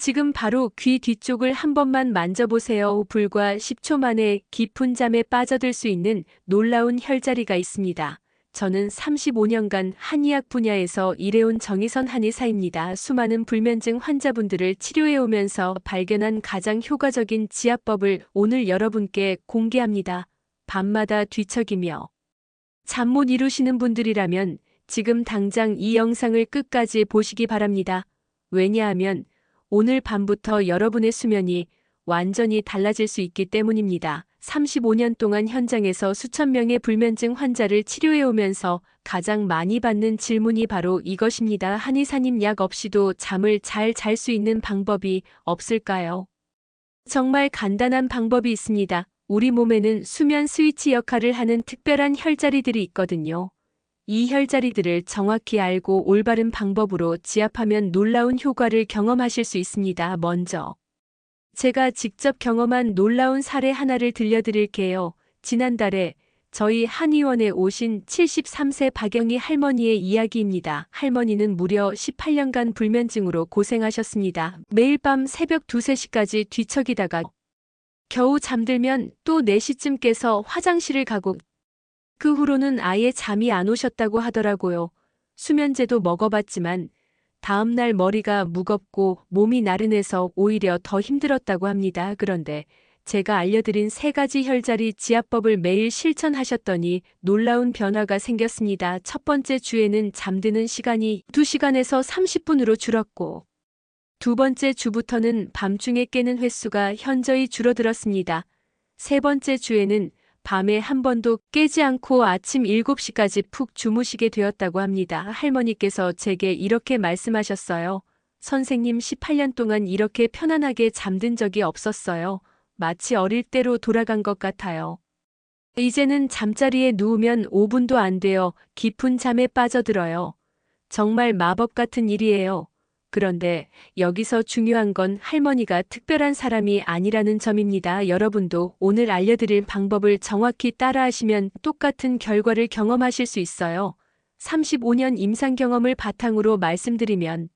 지금 바로 귀 뒤쪽을 한 번만 만져보세요. 불과 10초 만에 깊은 잠에 빠져들 수 있는 놀라운 혈자리가 있습니다. 저는 35년간 한의학 분야에서 일해온 정의선 한의사입니다. 수많은 불면증 환자분들을 치료해오면서 발견한 가장 효과적인 지압법을 오늘 여러분께 공개합니다. 밤마다 뒤척이며 잠 못 이루시는 분들이라면 지금 당장 이 영상을 끝까지 보시기 바랍니다. 왜냐하면 오늘 밤부터 여러분의 수면이 완전히 달라질 수 있기 때문입니다. 35년 동안 현장에서 수천 명의 불면증 환자를 치료해 오면서 가장 많이 받는 질문이 바로 이것입니다. 한의사님 약 없이도 잠을 잘 잘 수 있는 방법이 없을까요? 정말 간단한 방법이 있습니다. 우리 몸에는 수면 스위치 역할을 하는 특별한 혈자리들이 있거든요. 이 혈자리들을 정확히 알고 올바른 방법으로 지압하면 놀라운 효과를 경험하실 수 있습니다. 먼저 제가 직접 경험한 놀라운 사례 하나를 들려드릴게요. 지난달에 저희 한의원에 오신 73세 박영희 할머니의 이야기입니다. 할머니는 무려 18년간 불면증으로 고생하셨습니다. 매일 밤 새벽 2, 3시까지 뒤척이다가 겨우 잠들면 또 4시쯤 깨서 화장실을 가고 그 후로는 아예 잠이 안 오셨다고 하더라고요. 수면제도 먹어봤지만 다음날 머리가 무겁고 몸이 나른해서 오히려 더 힘들었다고 합니다. 그런데 제가 알려드린 세 가지 혈자리 지압법을 매일 실천하셨더니 놀라운 변화가 생겼습니다. 첫 번째 주에는 잠드는 시간이 2시간에서 30분으로 줄었고 두 번째 주부터는 밤중에 깨는 횟수가 현저히 줄어들었습니다. 세 번째 주에는 밤에 한 번도 깨지 않고 아침 7시까지 푹 주무시게 되었다고 합니다. 할머니께서 제게 이렇게 말씀하셨어요. 선생님 18년 동안 이렇게 편안하게 잠든 적이 없었어요. 마치 어릴 때로 돌아간 것 같아요. 이제는 잠자리에 누우면 5분도 안 돼요. 깊은 잠에 빠져들어요. 정말 마법 같은 일이에요. 그런데 여기서 중요한 건 할머니가 특별한 사람이 아니라는 점입니다. 여러분도 오늘 알려드릴 방법을 정확히 따라하시면 똑같은 결과를 경험하실 수 있어요. 35년 임상 경험을 바탕으로 말씀드리면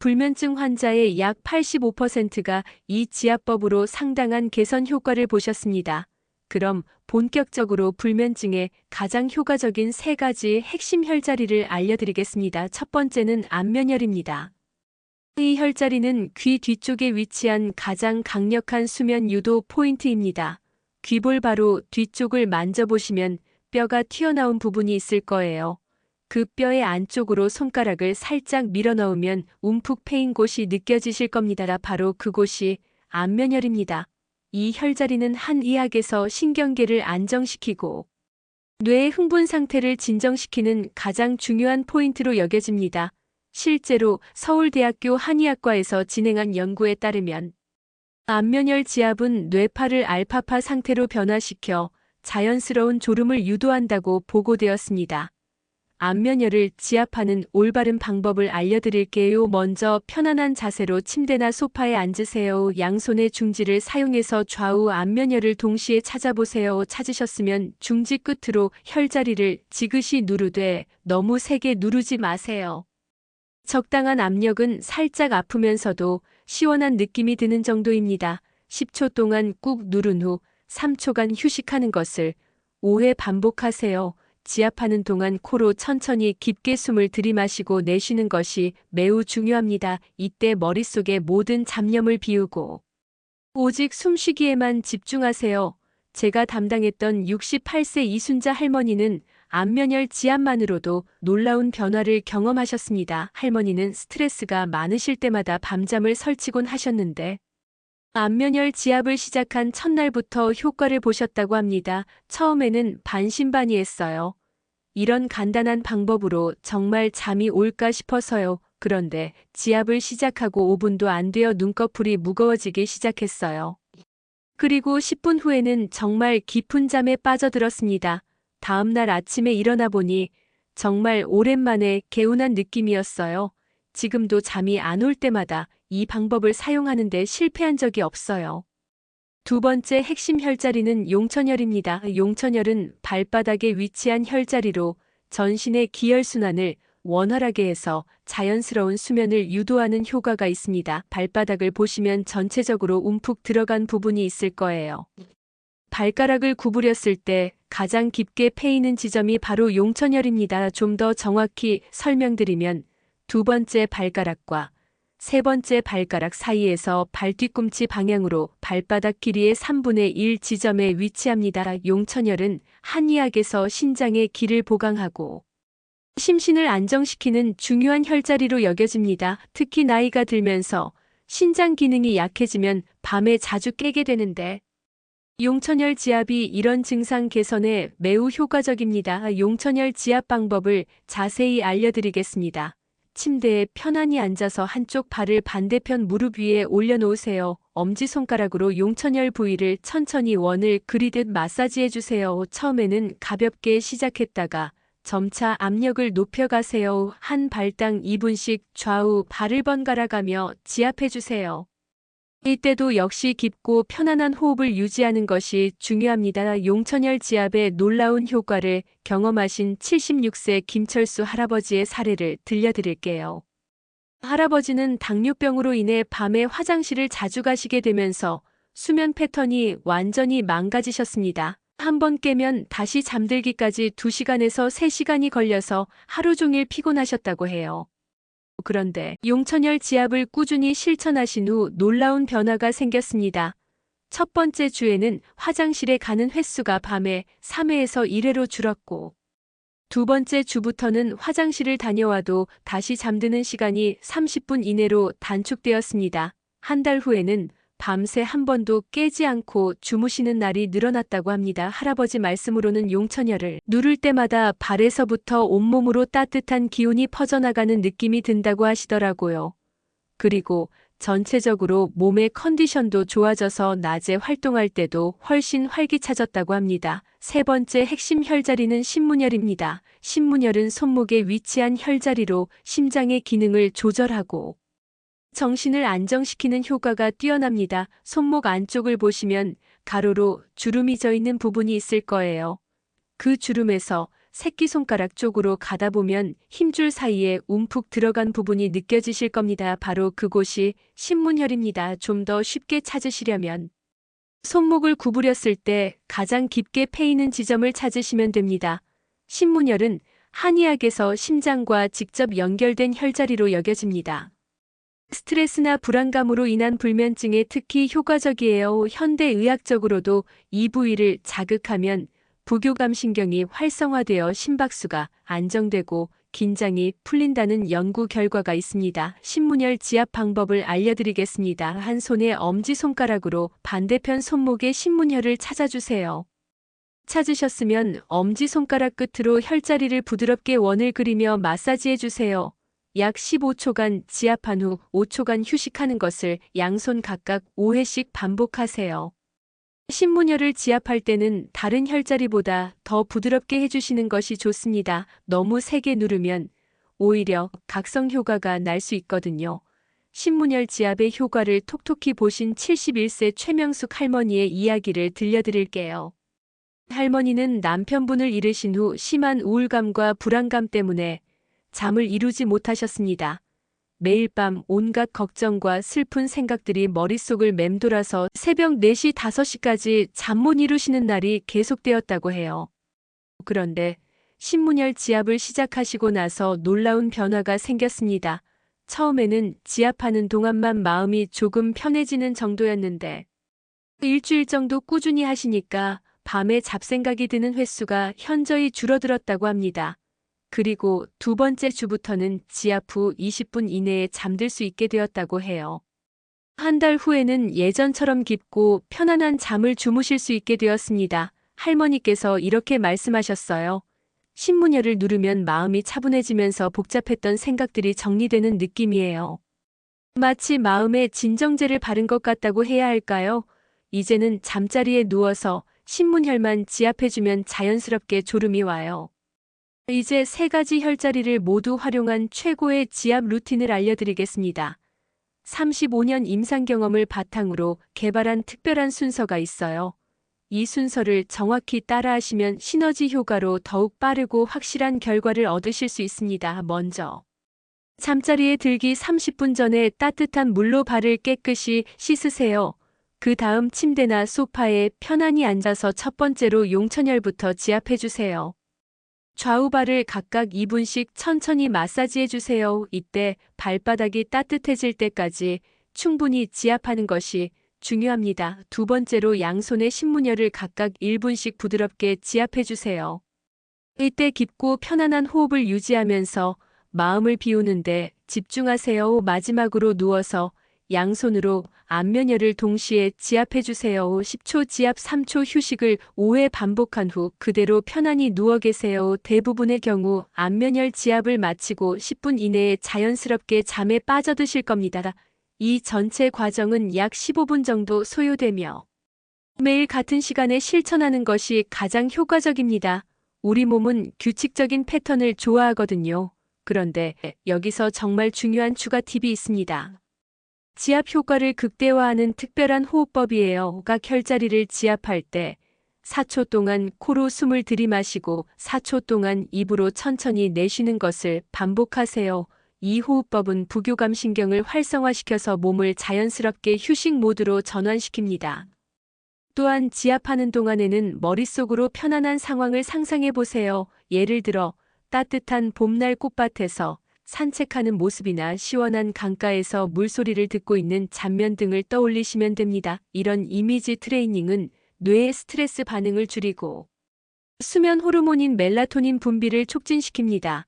불면증 환자의 약 85%가 이 지압법으로 상당한 개선 효과를 보셨습니다. 그럼 본격적으로 불면증에 가장 효과적인 세 가지 핵심 혈자리를 알려드리겠습니다. 첫 번째는 안면혈입니다. 이 혈자리는 귀 뒤쪽에 위치한 가장 강력한 수면 유도 포인트입니다. 귀볼 바로 뒤쪽을 만져보시면 뼈가 튀어나온 부분이 있을 거예요. 그 뼈의 안쪽으로 손가락을 살짝 밀어넣으면 움푹 패인 곳이 느껴지실 겁니다. 바로 그곳이 안면혈입니다. 이 혈자리는 한의학에서 신경계를 안정시키고 뇌의 흥분 상태를 진정시키는 가장 중요한 포인트로 여겨집니다. 실제로 서울대학교 한의학과에서 진행한 연구에 따르면 안면열 지압은 뇌파를 알파파 상태로 변화시켜 자연스러운 졸음을 유도한다고 보고되었습니다. 안면열을 지압하는 올바른 방법을 알려드릴게요. 먼저 편안한 자세로 침대나 소파에 앉으세요. 양손의 중지를 사용해서 좌우 안면열을 동시에 찾아보세요. 찾으셨으면 중지 끝으로 혈자리를 지그시 누르되 너무 세게 누르지 마세요. 적당한 압력은 살짝 아프면서도 시원한 느낌이 드는 정도입니다. 10초 동안 꾹 누른 후 3초간 휴식하는 것을 5회 반복하세요. 지압하는 동안 코로 천천히 깊게 숨을 들이마시고 내쉬는 것이 매우 중요합니다. 이때 머릿속의 모든 잡념을 비우고 오직 숨쉬기에만 집중하세요. 제가 담당했던 68세 이순자 할머니는 안면열 지압만으로도 놀라운 변화를 경험하셨습니다. 할머니는 스트레스가 많으실 때마다 밤잠을 설치곤 하셨는데 안면열 지압을 시작한 첫날부터 효과를 보셨다고 합니다. 처음에는 반신반의했어요. 이런 간단한 방법으로 정말 잠이 올까 싶어서요. 그런데 지압을 시작하고 5분도 안 되어 눈꺼풀이 무거워지기 시작했어요. 그리고 10분 후에는 정말 깊은 잠에 빠져들었습니다. 다음 날 아침에 일어나 보니 정말 오랜만에 개운한 느낌이었어요. 지금도 잠이 안 올 때마다 이 방법을 사용하는데 실패한 적이 없어요. 두 번째 핵심 혈자리는 용천혈입니다. 용천혈은 발바닥에 위치한 혈자리로 전신의 기혈순환을 원활하게 해서 자연스러운 수면을 유도하는 효과가 있습니다. 발바닥을 보시면 전체적으로 움푹 들어간 부분이 있을 거예요. 발가락을 구부렸을 때 가장 깊게 패이는 지점이 바로 용천혈입니다. 좀 더 정확히 설명드리면 두 번째 발가락과 세 번째 발가락 사이에서 발뒤꿈치 방향으로 발바닥 길이의 3분의 1 지점에 위치합니다. 용천혈은 한의학에서 신장의 기를 보강하고 심신을 안정시키는 중요한 혈자리로 여겨집니다. 특히 나이가 들면서 신장 기능이 약해지면 밤에 자주 깨게 되는데 용천혈 지압이 이런 증상 개선에 매우 효과적입니다. 용천혈 지압 방법을 자세히 알려드리겠습니다. 침대에 편안히 앉아서 한쪽 발을 반대편 무릎 위에 올려놓으세요. 엄지손가락으로 용천혈 부위를 천천히 원을 그리듯 마사지해 주세요. 처음에는 가볍게 시작했다가 점차 압력을 높여가세요. 한 발당 2분씩 좌우 발을 번갈아 가며 지압해 주세요. 이때도 역시 깊고 편안한 호흡을 유지하는 것이 중요합니다. 용천혈 지압의 놀라운 효과를 경험하신 76세 김철수 할아버지의 사례를 들려드릴게요. 할아버지는 당뇨병으로 인해 밤에 화장실을 자주 가시게 되면서 수면 패턴이 완전히 망가지셨습니다. 한 번 깨면 다시 잠들기까지 2시간에서 3시간이 걸려서 하루 종일 피곤하셨다고 해요. 그런데 용천혈 지압을 꾸준히 실천하신 후 놀라운 변화가 생겼습니다. 첫 번째 주에는 화장실에 가는 횟수가 밤에 3회에서 1회로 줄었고, 두 번째 주부터는 화장실을 다녀와도 다시 잠드는 시간이 30분 이내로 단축되었습니다. 한 달 후에는 밤새 한 번도 깨지 않고 주무시는 날이 늘어났다고 합니다. 할아버지 말씀으로는 용천혈을 누를 때마다 발에서부터 온몸으로 따뜻한 기운이 퍼져나가는 느낌이 든다고 하시더라고요. 그리고 전체적으로 몸의 컨디션도 좋아져서 낮에 활동할 때도 훨씬 활기차졌다고 합니다. 세 번째 핵심 혈자리는 신문혈입니다. 신문혈은 손목에 위치한 혈자리로 심장의 기능을 조절하고 정신을 안정시키는 효과가 뛰어납니다. 손목 안쪽을 보시면 가로로 주름이 져 있는 부분이 있을 거예요. 그 주름에서 새끼손가락 쪽으로 가다 보면 힘줄 사이에 움푹 들어간 부분이 느껴지실 겁니다. 바로 그곳이 신문혈입니다. 좀 더 쉽게 찾으시려면 손목을 구부렸을 때 가장 깊게 패이는 지점을 찾으시면 됩니다. 신문혈은 한의학에서 심장과 직접 연결된 혈자리로 여겨집니다. 스트레스나 불안감으로 인한 불면증에 특히 효과적이에요. 현대의학적으로도 이 부위를 자극하면 부교감 신경이 활성화되어 심박수가 안정되고 긴장이 풀린다는 연구 결과가 있습니다. 신문혈 지압 방법을 알려드리겠습니다. 한 손에 엄지손가락으로 반대편 손목에 신문혈을 찾아주세요. 찾으셨으면 엄지손가락 끝으로 혈자리를 부드럽게 원을 그리며 마사지해 주세요. 약 15초간 지압한 후 5초간 휴식하는 것을 양손 각각 5회씩 반복하세요. 신문혈을 지압할 때는 다른 혈자리보다 더 부드럽게 해주시는 것이 좋습니다. 너무 세게 누르면 오히려 각성 효과가 날 수 있거든요. 신문혈 지압의 효과를 톡톡히 보신 71세 최명숙 할머니의 이야기를 들려드릴게요. 할머니는 남편분을 잃으신 후 심한 우울감과 불안감 때문에 잠을 이루지 못하셨습니다. 매일 밤 온갖 걱정과 슬픈 생각들이 머릿속을 맴돌아서 새벽 4시, 5시까지 잠 못 이루시는 날이 계속되었다고 해요. 그런데 신문혈 지압을 시작하시고 나서 놀라운 변화가 생겼습니다. 처음에는 지압하는 동안만 마음이 조금 편해지는 정도였는데 일주일 정도 꾸준히 하시니까 밤에 잡생각이 드는 횟수가 현저히 줄어들었다고 합니다. 그리고 두 번째 주부터는 지압 후 20분 이내에 잠들 수 있게 되었다고 해요. 한 달 후에는 예전처럼 깊고 편안한 잠을 주무실 수 있게 되었습니다. 할머니께서 이렇게 말씀하셨어요. 신문열을 누르면 마음이 차분해지면서 복잡했던 생각들이 정리되는 느낌이에요. 마치 마음에 진정제를 바른 것 같다고 해야 할까요? 이제는 잠자리에 누워서 신문혈만 지압해주면 자연스럽게 졸음이 와요. 이제 세 가지 혈자리를 모두 활용한 최고의 지압 루틴을 알려드리겠습니다. 35년 임상 경험을 바탕으로 개발한 특별한 순서가 있어요. 이 순서를 정확히 따라하시면 시너지 효과로 더욱 빠르고 확실한 결과를 얻으실 수 있습니다. 먼저 잠자리에 들기 30분 전에 따뜻한 물로 발을 깨끗이 씻으세요. 그 다음 침대나 소파에 편안히 앉아서 첫 번째로 용천혈부터 지압해 주세요. 좌우 발을 각각 2분씩 천천히 마사지해 주세요. 이때 발바닥이 따뜻해질 때까지 충분히 지압하는 것이 중요합니다. 두 번째로 양손의 신문열을 각각 1분씩 부드럽게 지압해 주세요. 이때 깊고 편안한 호흡을 유지하면서 마음을 비우는데 집중하세요. 마지막으로 누워서 양손으로 안면열을 동시에 지압해 주세요. 10초 지압 3초 휴식을 5회 반복한 후 그대로 편안히 누워 계세요. 대부분의 경우 안면열 지압을 마치고 10분 이내에 자연스럽게 잠에 빠져드실 겁니다. 이 전체 과정은 약 15분 정도 소요되며 매일 같은 시간에 실천하는 것이 가장 효과적입니다. 우리 몸은 규칙적인 패턴을 좋아하거든요. 그런데 여기서 정말 중요한 추가 팁이 있습니다. 지압 효과를 극대화하는 특별한 호흡법이에요. 각 혈자리를 지압할 때 4초 동안 코로 숨을 들이마시고 4초 동안 입으로 천천히 내쉬는 것을 반복하세요. 이 호흡법은 부교감 신경을 활성화시켜서 몸을 자연스럽게 휴식 모드로 전환시킵니다. 또한 지압하는 동안에는 머릿속으로 편안한 상황을 상상해 보세요. 예를 들어 따뜻한 봄날 꽃밭에서 산책하는 모습이나 시원한 강가에서 물소리를 듣고 있는 장면 등을 떠올리시면 됩니다. 이런 이미지 트레이닝은 뇌의 스트레스 반응을 줄이고 수면 호르몬인 멜라토닌 분비를 촉진시킵니다.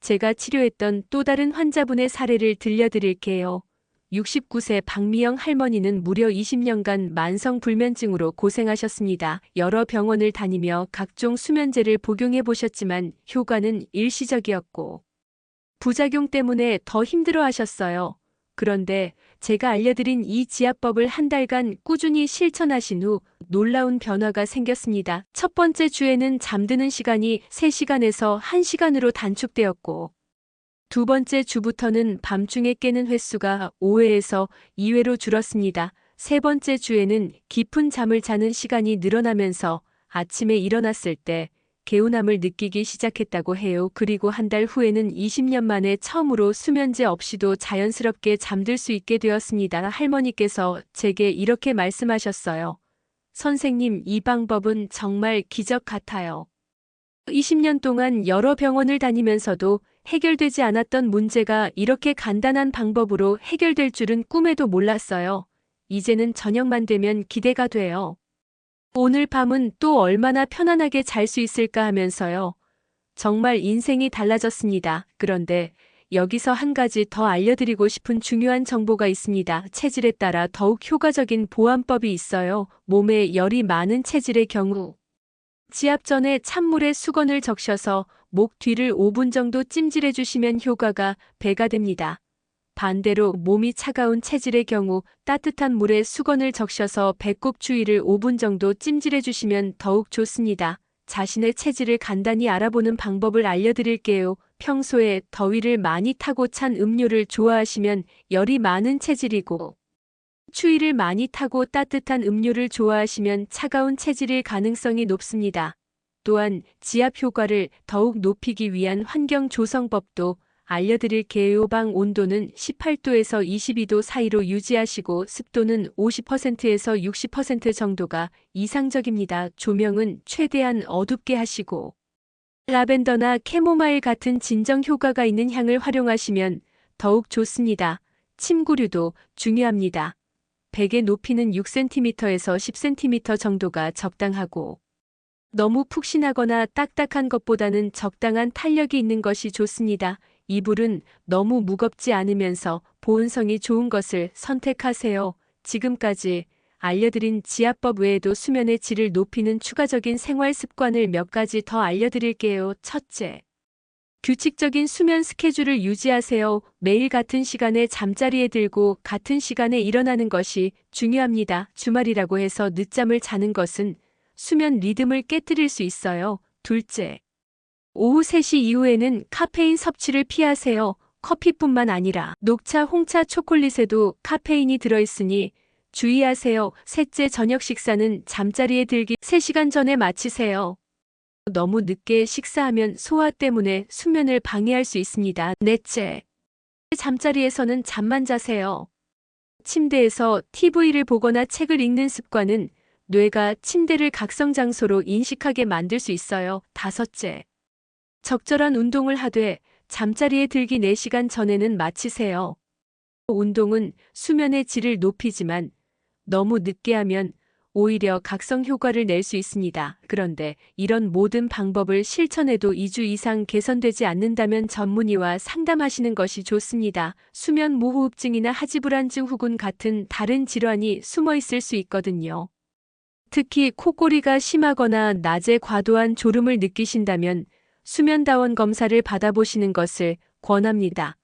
제가 치료했던 또 다른 환자분의 사례를 들려드릴게요. 69세 박미영 할머니는 무려 20년간 만성 불면증으로 고생하셨습니다. 여러 병원을 다니며 각종 수면제를 복용해 보셨지만 효과는 일시적이었고 부작용 때문에 더 힘들어 하셨어요. 그런데 제가 알려드린 이 지압법을 한 달간 꾸준히 실천하신 후 놀라운 변화가 생겼습니다. 첫 번째 주에는 잠드는 시간이 3시간에서 1시간으로 단축되었고, 두 번째 주부터는 밤중에 깨는 횟수가 5회에서 2회로 줄었습니다. 세 번째 주에는 깊은 잠을 자는 시간이 늘어나면서 아침에 일어났을 때 개운함을 느끼기 시작했다고 해요. 그리고 한 달 후에는 20년 만에 처음으로 수면제 없이도 자연스럽게 잠들 수 있게 되었습니다. 할머니께서 제게 이렇게 말씀하셨어요. 선생님, 이 방법은 정말 기적 같아요. 20년 동안 여러 병원을 다니면서도 해결되지 않았던 문제가 이렇게 간단한 방법으로 해결될 줄은 꿈에도 몰랐어요. 이제는 저녁만 되면 기대가 돼요. 오늘 밤은 또 얼마나 편안하게 잘 수 있을까 하면서요. 정말 인생이 달라졌습니다. 그런데 여기서 한 가지 더 알려드리고 싶은 중요한 정보가 있습니다. 체질에 따라 더욱 효과적인 보완법이 있어요. 몸에 열이 많은 체질의 경우 지압 전에 찬물에 수건을 적셔서 목 뒤를 5분 정도 찜질해 주시면 효과가 배가 됩니다. 반대로 몸이 차가운 체질의 경우 따뜻한 물에 수건을 적셔서 배꼽 주위를 5분 정도 찜질해 주시면 더욱 좋습니다. 자신의 체질을 간단히 알아보는 방법을 알려드릴게요. 평소에 더위를 많이 타고 찬 음료를 좋아하시면 열이 많은 체질이고 추위를 많이 타고 따뜻한 음료를 좋아하시면 차가운 체질일 가능성이 높습니다. 또한 지압 효과를 더욱 높이기 위한 환경 조성법도 알려드릴게요. 방 온도는 18도에서 22도 사이로 유지하시고 습도는 50%에서 60% 정도가 이상적입니다. 조명은 최대한 어둡게 하시고 라벤더나 캐모마일 같은 진정 효과가 있는 향을 활용하시면 더욱 좋습니다. 침구류도 중요합니다. 베개 높이는 6cm에서 10cm 정도가 적당하고 너무 푹신하거나 딱딱한 것보다는 적당한 탄력이 있는 것이 좋습니다. 이불은 너무 무겁지 않으면서 보온성이 좋은 것을 선택하세요. 지금까지 알려드린 지압법 외에도 수면의 질을 높이는 추가적인 생활 습관을 몇 가지 더 알려드릴게요. 첫째. 규칙적인 수면 스케줄을 유지하세요. 매일 같은 시간에 잠자리에 들고 같은 시간에 일어나는 것이 중요합니다. 주말이라고 해서 늦잠을 자는 것은 수면 리듬을 깨뜨릴 수 있어요. 둘째. 오후 3시 이후에는 카페인 섭취를 피하세요. 커피뿐만 아니라 녹차, 홍차, 초콜릿에도 카페인이 들어있으니 주의하세요. 셋째 저녁 식사는 잠자리에 들기 3시간 전에 마치세요. 너무 늦게 식사하면 소화 때문에 수면을 방해할 수 있습니다. 넷째. 잠자리에서는 잠만 자세요. 침대에서 TV를 보거나 책을 읽는 습관은 뇌가 침대를 각성 장소로 인식하게 만들 수 있어요. 다섯째. 적절한 운동을 하되 잠자리에 들기 4시간 전에는 마치세요. 운동은 수면의 질을 높이지만 너무 늦게 하면 오히려 각성 효과를 낼 수 있습니다. 그런데 이런 모든 방법을 실천해도 2주 이상 개선되지 않는다면 전문의와 상담하시는 것이 좋습니다. 수면 무호흡증이나 하지불안증 후군 같은 다른 질환이 숨어 있을 수 있거든요. 특히 코골이가 심하거나 낮에 과도한 졸음을 느끼신다면 수면다원 검사를 받아보시는 것을 권합니다.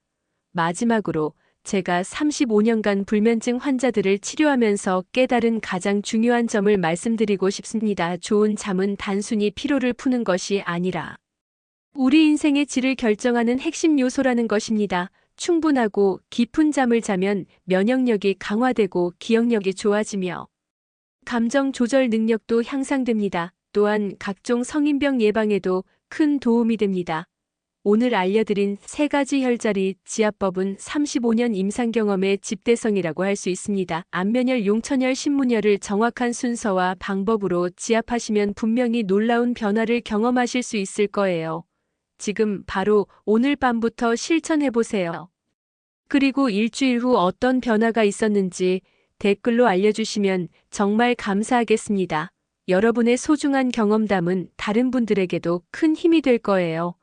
마지막으로 제가 35년간 불면증 환자들을 치료하면서 깨달은 가장 중요한 점을 말씀드리고 싶습니다. 좋은 잠은 단순히 피로를 푸는 것이 아니라 우리 인생의 질을 결정하는 핵심 요소라는 것입니다. 충분하고 깊은 잠을 자면 면역력이 강화되고 기억력이 좋아지며 감정 조절 능력도 향상됩니다. 또한 각종 성인병 예방에도 큰 도움이 됩니다. 오늘 알려드린 세 가지 혈자리 지압법은 35년 임상 경험의 집대성이라고 할 수 있습니다. 안면열, 용천열, 신문열을 정확한 순서와 방법으로 지압하시면 분명히 놀라운 변화를 경험하실 수 있을 거예요. 지금 바로 오늘 밤부터 실천해보세요. 그리고 일주일 후 어떤 변화가 있었는지 댓글로 알려주시면 정말 감사하겠습니다. 여러분의 소중한 경험담은 다른 분들에게도 큰 힘이 될 거예요.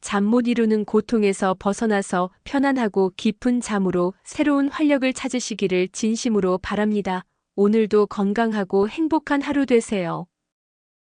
잠 못 이루는 고통에서 벗어나서 편안하고 깊은 잠으로 새로운 활력을 찾으시기를 진심으로 바랍니다. 오늘도 건강하고 행복한 하루 되세요.